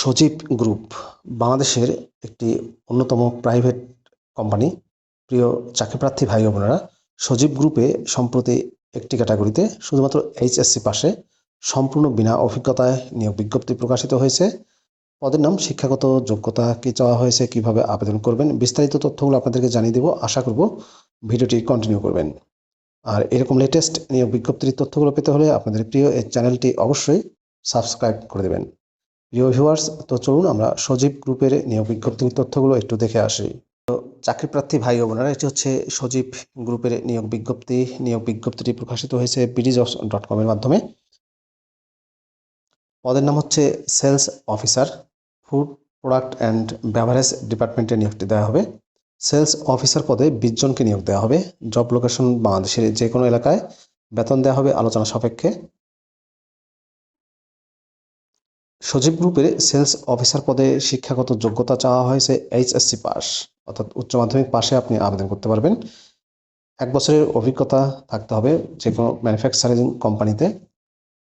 সজীব group, বাংলাদেশের একটি অন্যতম প্রাইভেট কোম্পানি। প্রিয় চাকরিপ্রার্থী ভাই বোনেরা, সজীব গ্রুপে সম্প্রতি একটি ক্যাটাগরিতে শুধুমাত্র এইচএসসি পাশে সম্পূর্ণ বিনা অভিজ্ঞতায় নিয়োগ বিজ্ঞপ্তি প্রকাশিত হয়েছে। পদের নাম শিক্ষাগত যোগ্যতা কি চাওয়া হয়েছে, কীভাবে আবেদন করবেন, বিস্তারিত তথ্যগুলো আপনাদেরকে জানিয়ে দেবো। আশা করব ভিডিওটি কন্টিনিউ করবেন। আর এরকম লেটেস্ট নিয়োগ বিজ্ঞপ্তির তথ্যগুলো পেতে হলে আপনাদের প্রিয় এই চ্যানেলটি অবশ্যই সাবস্ক্রাইব করে দেবেন। প্রিয় ভিউয়ার্স তো চলুন আমরা সজীব গ্রুপের নিয়োগ বিজ্ঞপ্তির তথ্যগুলো একটু দেখে আসি। তো চাকরিপ্রার্থী ভাই ও বোনেরা, এটি হচ্ছে সজীব গ্রুপের নিয়োগ বিজ্ঞপ্তি। নিয়োগ বিজ্ঞপ্তিটি প্রকাশিত হয়েছে বিডিজবস ডট কমের মাধ্যমে। পদের নাম হচ্ছে sales officer food product and beverage ডিপার্টমেন্টে নিয়োগটি দেওয়া হবে। সেলস অফিসার পদে বিশ জনকে নিয়োগ দেওয়া হবে। জব লোকেশন বাংলাদেশের যে কোনো এলাকায়। বেতন দেওয়া হবে আলোচনা সাপেক্ষে। সজীব গ্রুপের সেলস অফিসার পদে শিক্ষাগত যোগ্যতা চাওয়া হয়েছে এইচএসসি পাস, অর্থাৎ উচ্চ মাধ্যমিক পাশে আপনি আবেদন করতে পারবেন। এক বছরের অভিজ্ঞতা থাকতে হবে যে কোনো ম্যানুফ্যাকচারিং কোম্পানিতে।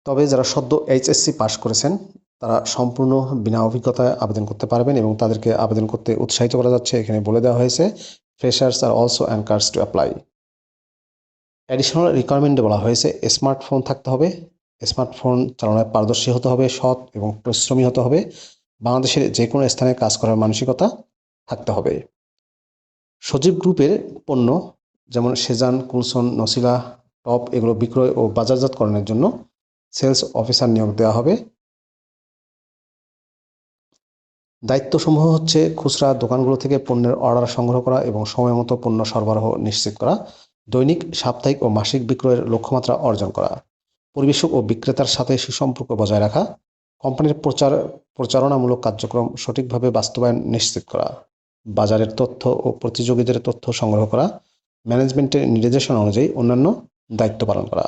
তবে যারা সদ্য এইচএসসি পাস করেছেন, তারা সম্পূর্ণ বিনা অভিজ্ঞতায় আবেদন করতে পারবেন এবং তাদেরকে আবেদন করতে উৎসাহিত করা যাচ্ছে। এখানে বলে দেওয়া হয়েছে freshers R also encourage to apply additional রিকোয়ারমেন্টে বলা হয়েছে, স্মার্টফোন থাকতে হবে স্মার্টফোন চালানোয় পারদর্শী হতে হবে, সৎ এবং পরিশ্রমী হতে হবে। বাংলাদেশের যে কোনো স্থানে কাজ করার মানসিকতা থাকতে হবে। সজীব গ্রুপের পণ্য যেমন সেজান, কুলসন, নসিলা, টপ এগুলো বিক্রয় ও বাজারজাতকরণের জন্য সেলস অফিসার নিয়োগ দেওয়া হবে। দায়িত্বসমূহ হচ্ছে খুচরা দোকানগুলো থেকে পণ্যের অর্ডার সংগ্রহ করা এবং সময় মতো পণ্য সরবরাহ নিশ্চিত করা, দৈনিক, সাপ্তাহিক ও মাসিক বিক্রয়ের লক্ষ্যমাত্রা অর্জন করা। পরিবেশক ও বিক্রেতার সাথে সুসম্পর্ক বজায় রাখা, কোম্পানির প্রচার, প্রচারণামূলক কার্যক্রম সঠিকভাবে বাস্তবায়ন নিশ্চিত করা, বাজারের তথ্য ও প্রতিযোগীদের তথ্য সংগ্রহ করা, ম্যানেজমেন্টের নির্দেশনা অনুযায়ী অন্যান্য দায়িত্ব পালন করা।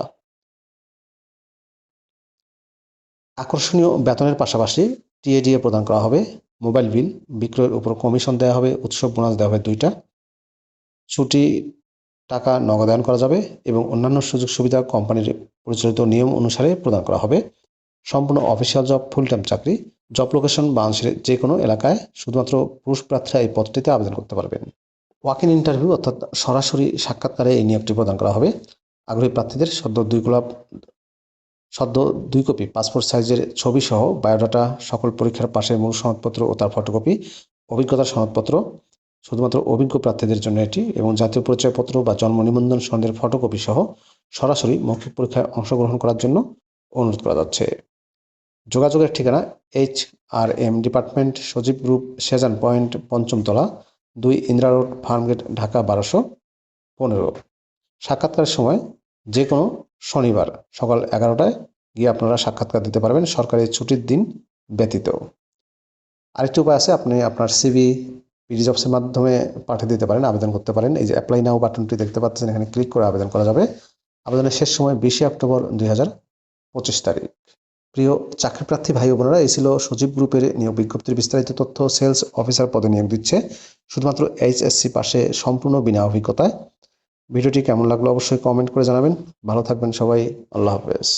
আকর্ষণীয় বেতনের পাশাপাশি টিএডিএ প্রদান করা হবে, মোবাইল বিল, বিক্রয়ের উপর কমিশন দেওয়া হবে, উৎসব বোনাস দেওয়া হবে দুইটা, ছুটি টাকা নগদায়ন করা যাবে এবং অন্যান্য সুযোগ সুবিধা কোম্পানির পরিচালিত নিয়ম অনুসারে প্রদান করা হবে। সম্পূর্ণ অফিসিয়াল জব ফুল টাইম চাকরি জব লোকেশন বাংলাদেশের যে কোনো এলাকায় শুধুমাত্র পুরুষ প্রার্থীরা এই পদটিতে আবেদন করতে পারবেন। ওয়াক ইন ইন্টারভিউ অর্থাৎ সরাসরি সাক্ষাৎকারে এই নিয়োগটি প্রদান করা হবে। আগ্রহী প্রার্থীদের সদ্য দুই গোলাপ, সদ্য দুই কপি পাসপোর্ট সাইজের ছবি সহ বায়োডাটা সকল পরীক্ষার পাশে মূল সনদপত্র ও তার ফটোকপি অভিজ্ঞতার সনদপত্র শুধুমাত্র অভিজ্ঞ প্রার্থীদের জন্য এটি এবং জাতীয় পরিচয়পত্র বা জন্ম নিবন্ধন সনদের ফটোকপি সহ সরাসরি মৌখিক পরীক্ষায় অংশগ্রহণ করার জন্য অনুরোধ করা যাচ্ছে। যোগাযোগের ঠিকানা H R M department Sajib group, Sejan point, পঞ্চমতলা, দুই ইন্দিরা রোড, ফার্মগেট, ঢাকা, বারোশো পনেরো। সাক্ষাৎকারের সময় যে কোনো শনিবার সকাল এগারোটায় গিয়ে আপনারা সাক্ষাৎকার দিতে পারবেন সরকারি ছুটির দিন ব্যতীত। আরেকটি উপায় আছে, আপনি আপনার সিভি পিডি জবসের মাধ্যমে পাঠিয়ে দিতে পারেন, আবেদন করতে পারেন। এই যে অ্যাপ্লাই নাও বাটনটি দেখতে পাচ্ছেন, এখানে ক্লিক করে আবেদন করা যাবে। আবেদনের শেষ সময় বিশে অক্টোবর দুই হাজার পঁচিশ তারিখ। প্রিয় চাকরিপ্রার্থী ভাই বোনেরা, এই ছিল সজীব গ্রুপের নিয়োগ বিজ্ঞপ্তির বিস্তারিত তথ্য সেলস অফিসার পদে নিয়োগ দিচ্ছে। শুধুমাত্র এইচএসসি পাশে সম্পূর্ণ বিনা অভিজ্ঞতায়। ভিডিওটি কেমন লাগল অবশ্যই কমেন্ট করে জানাবেন। ভালো থাকবেন সবাই, আল্লাহ হাফেজ।